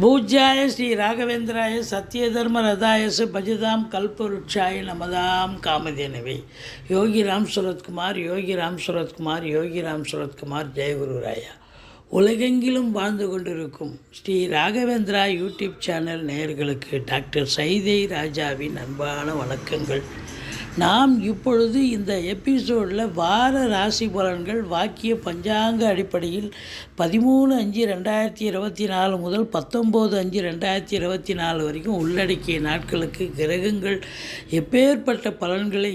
பூஜ்யாய ஸ்ரீ ராகவேந்திராய சத்யதர்ம ரதாயச பஜதாம் கல்பருட்சாய நமதாம் காமதேனவே. யோகி ராம் சுரத்குமார் யோகி ராம் சுரத்குமார் யோகி ராம் சுரத்குமார் ஜெயகுருராயா உலகெங்கிலும் வாழ்ந்து கொண்டிருக்கும் ஸ்ரீ ராகவேந்திரா யூடியூப் சேனல் நேயர்களுக்கு டாக்டர் சைதை ராஜாவின் அன்பான வணக்கங்கள். நாம் இப்பொழுது இந்த எபிசோடில் வார ராசி பலன்கள் வாக்கிய பஞ்சாங்க அடிப்படையில் பதிமூணு அஞ்சு ரெண்டாயிரத்தி இருபத்தி நாலு முதல் பத்தொம்போது அஞ்சு ரெண்டாயிரத்தி இருபத்தி நாலு வரைக்கும் உள்ளடக்கிய நாட்களுக்கு கிரகங்கள் எப்பேற்பட்ட பலன்களை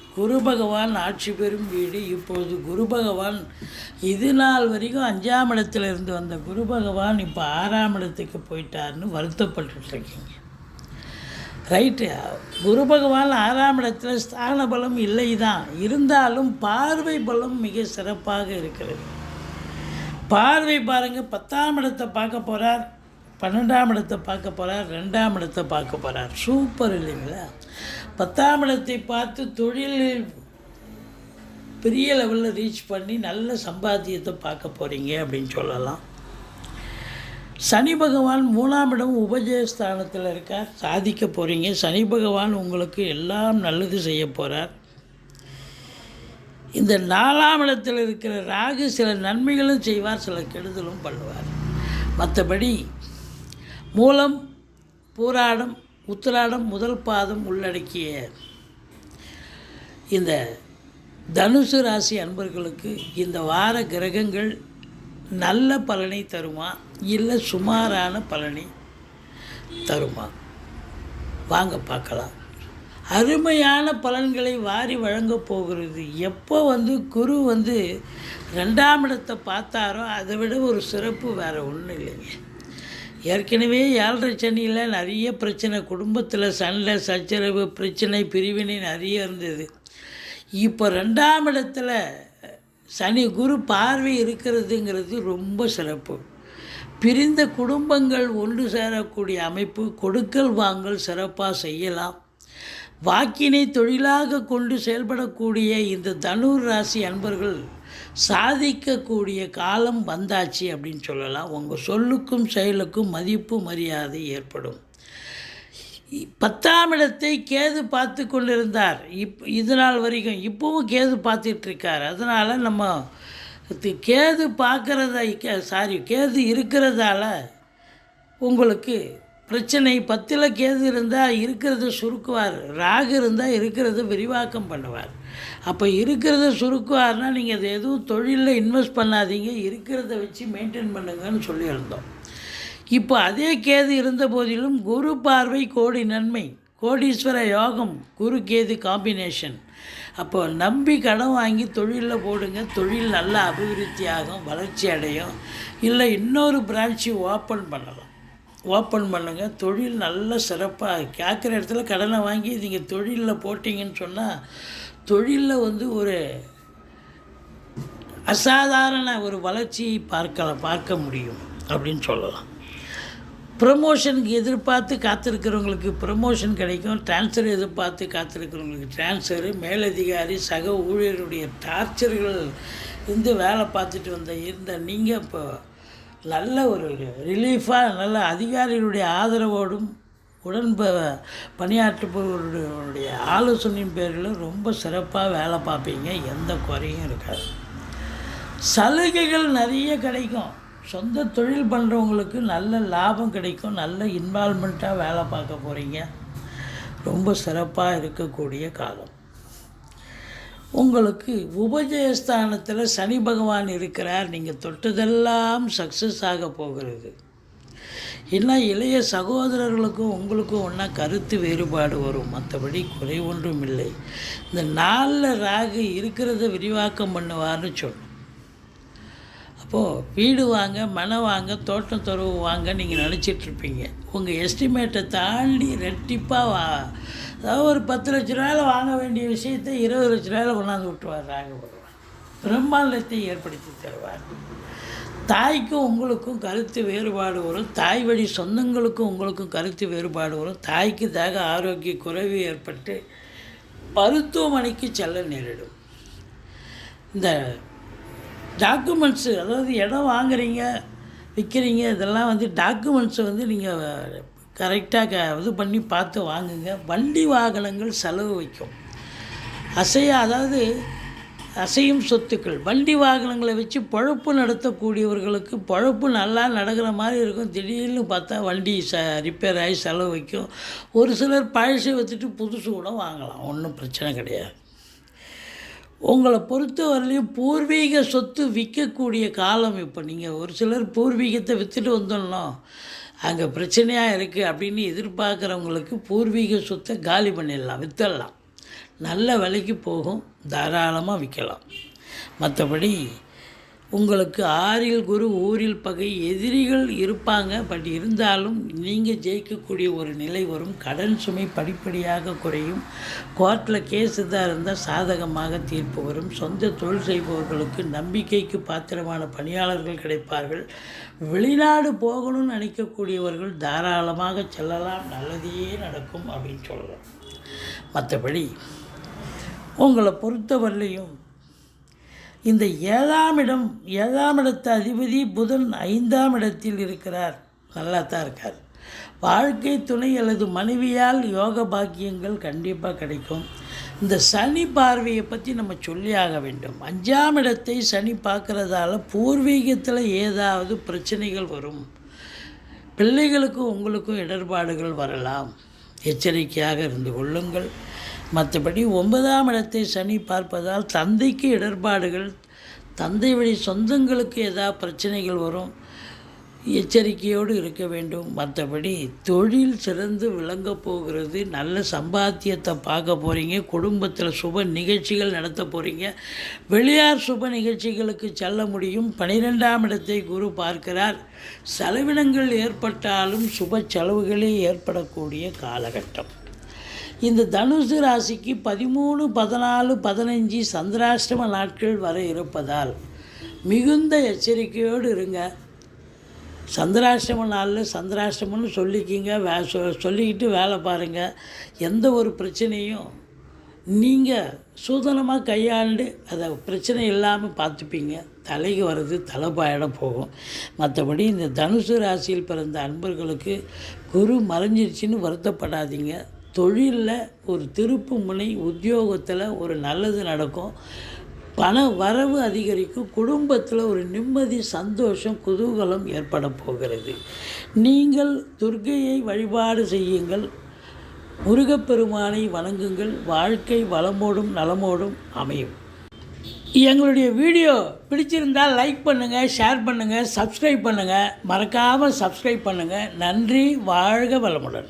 குரு பகவான் ஆட்சி பெறும் வீடு இப்போது குரு பகவான் இது நாள் வரைக்கும் அஞ்சாம் இடத்துல இருந்து வந்த குரு பகவான் இப்போ ஆறாம் இடத்துக்கு போயிட்டார்னு வருத்தப்பட்டுருக்கீங்க ரைட்டு குரு பகவான் ஆறாம் இடத்துல ஸ்தான பலம் இல்லை தான் இருந்தாலும் பார்வை பலம் மிக சிறப்பாக இருக்கிறது. பார்வை பாருங்கள் பத்தாம் இடத்தை பார்க்க போகிறார் பன்னெண்டாம் இடத்தை பார்க்க போகிறார் ரெண்டாம் இடத்தை பார்க்க போகிறார் சூப்பர் இல்லைங்களா? பத்தாம் இடத்தை பார்த்து தொழிலில் பெரிய லெவலில் ரீச் பண்ணி நல்ல சம்பாத்தியத்தை பார்க்க போகிறீங்க அப்படின்னு சொல்லலாம். சனி பகவான் மூணாம் இடம் உபஜயஸ்தானத்தில் இருக்கார். சாதிக்க போகிறீங்க சனி பகவான் உங்களுக்கு எல்லாம் நல்லது செய்ய போகிறார் இந்த நாலாம் இடத்தில் இருக்கிற ராகு சில நன்மைகளும் செய்வார் சில கெடுதலும் பண்ணுவார். மற்றபடி மூலம் பூராடம் உத்திராடம் முதல் பாதம் உள்ளடக்கிய இந்த தனுசு ராசி அன்பர்களுக்கு இந்த வார கிரகங்கள் நல்ல பலனை தருமா இல்லை சுமாரான பலனை தருமா? வாங்க பார்க்கலாம். அருமையான பலன்களை வாரி வழங்கப் போகிறது. எப்போ வந்து குரு வந்து ரெண்டாம் இடத்தை பார்த்தாரோ அதை விட ஒரு சிறப்பு வேறு ஒன்றும் இல்லைங்க. ஏற்கனவே ஏழரை சனியில் நிறைய பிரச்சனை குடும்பத்தில் சண்டை சச்சரவு பிரச்சனை பிரிவினை நிறைய இருந்தது. இப்போ ரெண்டாம் இடத்துல சனி குரு பார்வை இருக்கிறதுங்கிறது ரொம்ப சிறப்பு. பிரிந்த குடும்பங்கள் ஒன்று சேரக்கூடிய அமைப்பு கொடுக்கல் வாங்கல் சிறப்பாக செய்யலாம். வாக்கினை தொழிலாக கொண்டு செயல்படக்கூடிய இந்த தனுர் ராசி அன்பர்கள் சாதிக்கக்கூடிய காலம் வந்தாச்சு அப்படின்னு சொல்லலாம். உங்கள் சொல்லுக்கும் செயலுக்கும் மதிப்பு மரியாதை ஏற்படும். பத்தாம் இடத்தை கேது பார்த்து கொண்டிருந்தார். இப் இது நாள் வரைக்கும் இப்போவும் கேது பார்த்துட்ருக்கார் அதனால் நம்ம கேது பார்க்குறத சாரி கேது இருக்கிறதால உங்களுக்கு பிரச்சனை பத்தில் கேது இருந்தால் இருக்கிறத சுருக்குவார். ராகு இருந்தால் இருக்கிறத விரிவாக்கம் பண்ணுவார். அப்போ இருக்கிறத சுருக்குவார்னா நீங்கள் அது எதுவும் தொழிலில் இன்வெஸ்ட் பண்ணாதீங்க இருக்கிறத வச்சு மெயின்டைன் பண்ணுங்கன்னு சொல்லியிருந்தோம் இப்போ அதே கேது இருந்த போதிலும் குரு பார்வை கோடி நன்மை கோடீஸ்வர யோகம் குரு கேது காம்பினேஷன் அப்போ நம்பி கடன் வாங்கி தொழிலில் போடுங்க தொழில் நல்லா அபிவிருத்தி ஆகும் வளர்ச்சி அடையும். இல்லை இன்னொரு பிரான்ச்சு ஓப்பன் பண்ணலாம். ஓப்பன் பண்ணுங்கள் தொழில் நல்ல சிறப்பாக கேட்குற இடத்துல கடனை வாங்கி நீங்கள் தொழிலில் போட்டிங்கன்னு சொன்னால் தொழிலில் வந்து ஒரு அசாதாரண ஒரு வளர்ச்சியை பார்க்கலாம் பார்க்க முடியும் அப்படின்னு சொல்லலாம். ப்ரமோஷனுக்கு எதிர்பார்த்து காத்திருக்கிறவங்களுக்கு ப்ரமோஷன் கிடைக்கும். ட்ரான்ஸ்ஃபர் எதிர்பார்த்து காத்திருக்கிறவங்களுக்கு ட்ரான்ஸ்ஃபரு. மேலதிகாரி சக ஊழியருடைய டார்ச்சர்கள் இருந்து வேலை பார்த்துட்டு வந்த இருந்த நீங்கள் இப்போ நல்ல ஒரு ரிலீஃபாக நல்ல அதிகாரிகளுடைய ஆதரவோடும் உடன் பணியாற்றுபவர்களுடைய ஆலோசனையின் பேரில் ரொம்ப சிறப்பாக வேலை பார்ப்பீங்க. எந்த குறையும் இருக்காது. சலுகைகள் நிறைய கிடைக்கும். சொந்த தொழில் பண்ணுறவங்களுக்கு நல்ல லாபம் கிடைக்கும். நல்ல இன்வால்மெண்ட்டாக வேலை பார்க்க போகிறீங்க ரொம்ப சிறப்பாக இருக்கக்கூடிய காலம். உங்களுக்கு உபஜயஸ்தானத்தில் சனி பகவான் இருக்கிறார். நீங்கள் தொட்டதெல்லாம் சக்ஸஸ் ஆக போகிறது. இன்னும் இளைய சகோதரர்களுக்கும் உங்களுக்கும் ஒன்றா கருத்து வேறுபாடு வரும். மற்றபடி குறை ஒன்றும் இல்லை. இந்த நாளில் ராகு இருக்கிறத விரிவாக்கம் பண்ணுவார்னு சொன்னோம். அப்போது வீடு வாங்க மனை வாங்க தோட்டம் துறவு வாங்க நீங்கள் நினச்சிட்ருப்பீங்க உங்கள் எஸ்டிமேட்டை தாண்டி ரெட்டிப்பாக வா அதாவது ஒரு பத்து லட்ச ரூபாயில் வாங்க வேண்டிய விஷயத்தை இருபது லட்ச ரூபாயில் கொண்டாந்து விட்டுருவார் ராகபகவான் பிரம்மாண்டத்தை ஏற்படுத்தி தருவார். தாய்க்கும் உங்களுக்கும் கருத்து வேறுபாடு வரும். தாய் வழி சொந்தங்களுக்கும் உங்களுக்கும் கருத்து வேறுபாடு வரும். தாய்க்கு தாக ஆரோக்கிய குறைவு ஏற்பட்டு மருத்துவமனைக்கு செல்ல நேரிடும். இந்த டாக்குமெண்ட்ஸு அதாவது இடம் வாங்குறீங்க விற்கிறீங்க இதெல்லாம் வந்து டாக்குமெண்ட்ஸை வந்து நீங்கள் கரெக்டாக இது பண்ணி பார்த்து வாங்குங்க. வண்டி வாகனங்கள் செலவு வைக்கும். அசையா அதாவது அசையும் சொத்துக்கள். வண்டி வாகனங்களை வச்சு பொழப்பு நடத்தக்கூடியவர்களுக்கு பொழப்பு நல்லா நடக்கிற மாதிரி இருக்கும். திடீர்னு பார்த்தா வண்டி ச ரிப்பேர் ஆகி செலவு வைக்கும். ஒரு சிலர் பழசை வச்சுட்டு புதுசு கூட வாங்கலாம். ஒன்றும் பிரச்சனை கிடையாது. உங்களை பொறுத்தவரையிலையும் பூர்வீக சொத்து விற்கக்கூடிய காலம் இப்போ. நீங்கள் ஒரு சிலர் பூர்வீகத்தை விற்றுட்டு வந்துடணும். அங்கே பிரச்சனையாக இருக்குது அப்படின்னு எதிர்பார்க்குறவங்களுக்கு பூர்வீக சொத்தை காலி பண்ணிடலாம் விற்றுடலாம் நல்ல விலைக்கு போகும் தாராளமாக விற்கலாம் மற்றபடி உங்களுக்கு ஆறில் குரு ஊரில் பகை எதிரிகள் இருப்பாங்க. பட் இருந்தாலும் நீங்கள் ஜெயிக்கக்கூடிய ஒரு நிலை வரும். கடன் சுமை படிப்படியாக குறையும். கோர்ட்டில் கேஸ் இதாக இருந்தால் சாதகமாக தீர்ப்பு வரும். சொந்த தொழில் செய்பவர்களுக்கு நம்பிக்கைக்கு பாத்திரமான பணியாளர்கள் கிடைப்பார்கள். வெளிநாடு போகணும்னு நினைக்கக்கூடியவர்கள் தாராளமாக செல்லலாம். நல்லதே நடக்கும் அப்படின்னு சொல்லலாம். மற்றபடி உங்களை பொறுத்தவரையிலையும் இந்த ஏழாம் இடம் ஏழாம் இடத்து அதிபதி புதன் ஐந்தாம் இடத்தில் இருக்கிறார். நல்லா தான் இருக்கார். வாழ்க்கை துணை அல்லது மனைவியால் யோக பாக்கியங்கள் கண்டிப்பாக கிடைக்கும். இந்த சனி பார்வையை பற்றி நம்ம சொல்லி ஆக வேண்டும். அஞ்சாம் இடத்தை சனி பார்க்குறதால பூர்வீகத்தில் ஏதாவது பிரச்சனைகள் வரும். பிள்ளைகளுக்கும் உங்களுக்கும் இடர்பாடுகள் வரலாம். எச்சரிக்கையாக இருந்து கொள்ளுங்கள். மற்றபடி ஒன்பதாம் இடத்தை சனி பார்ப்பதால் தந்தைக்கு இடர்பாடுகள் தந்தை வழி சொந்தங்களுக்கு ஏதாவது பிரச்சனைகள் வரும் எச்சரிக்கையோடு இருக்க வேண்டும். மற்றபடி தொழில் சிறந்து விளங்கப் போகிறது நல்ல சம்பாத்தியத்தை பார்க்க போகிறீங்க குடும்பத்தில் சுப நிகழ்ச்சிகள் நடத்த போகிறீங்க வெளியார் சுப நிகழ்ச்சிகளுக்கு செல்ல முடியும். பனிரெண்டாம் இடத்தை குரு பார்க்கிறார். செலவினங்கள் ஏற்பட்டாலும் சுப செலவுகளே ஏற்படக்கூடிய காலகட்டம். இந்த தனுசு ராசிக்கு பதிமூணு பதினாலு பதினஞ்சு சந்திராஷ்டம நாட்கள் வர இருப்பதால் மிகுந்த எச்சரிக்கையோடு இருங்க. சந்திராஷ்டம நாளில் சந்திராஷ்டமம்னு சொல்லிக்கிங்க வே சொ சொல்லிக்கிட்டு வேலை பாருங்கள் எந்த ஒரு பிரச்சனையும் நீங்கள் சூதனமாக கையாண்டு அதை பிரச்சனை இல்லாமல் பார்த்துப்பீங்க. தலைக்கு வர்றது தலைப்பாயிடம் போகும். மற்றபடி இந்த தனுசு ராசியில் பிறந்த அன்பர்களுக்கு குரு மறைஞ்சிருச்சுன்னு வருத்தப்படாதீங்க. தொழிலில் ஒரு திருப்பு முனை உத்தியோகத்தில் ஒரு நல்லது நடக்கும். பண வரவு அதிகரிக்கும். குடும்பத்தில் ஒரு நிம்மதி சந்தோஷம் குதூகலம் ஏற்பட போகிறது. நீங்கள் துர்கையை வழிபாடு செய்யுங்கள். முருகப்பெருமானை வணங்குங்கள். வாழ்க்கை வளமோடும் நலமோடும் அமையும். எங்களுடைய வீடியோ பிடிச்சிருந்தால் லைக் பண்ணுங்கள் ஷேர் பண்ணுங்கள் சப்ஸ்கிரைப் பண்ணுங்கள் மறக்காமல் சப்ஸ்கிரைப் பண்ணுங்கள் நன்றி வாழ்க வளமுடன்.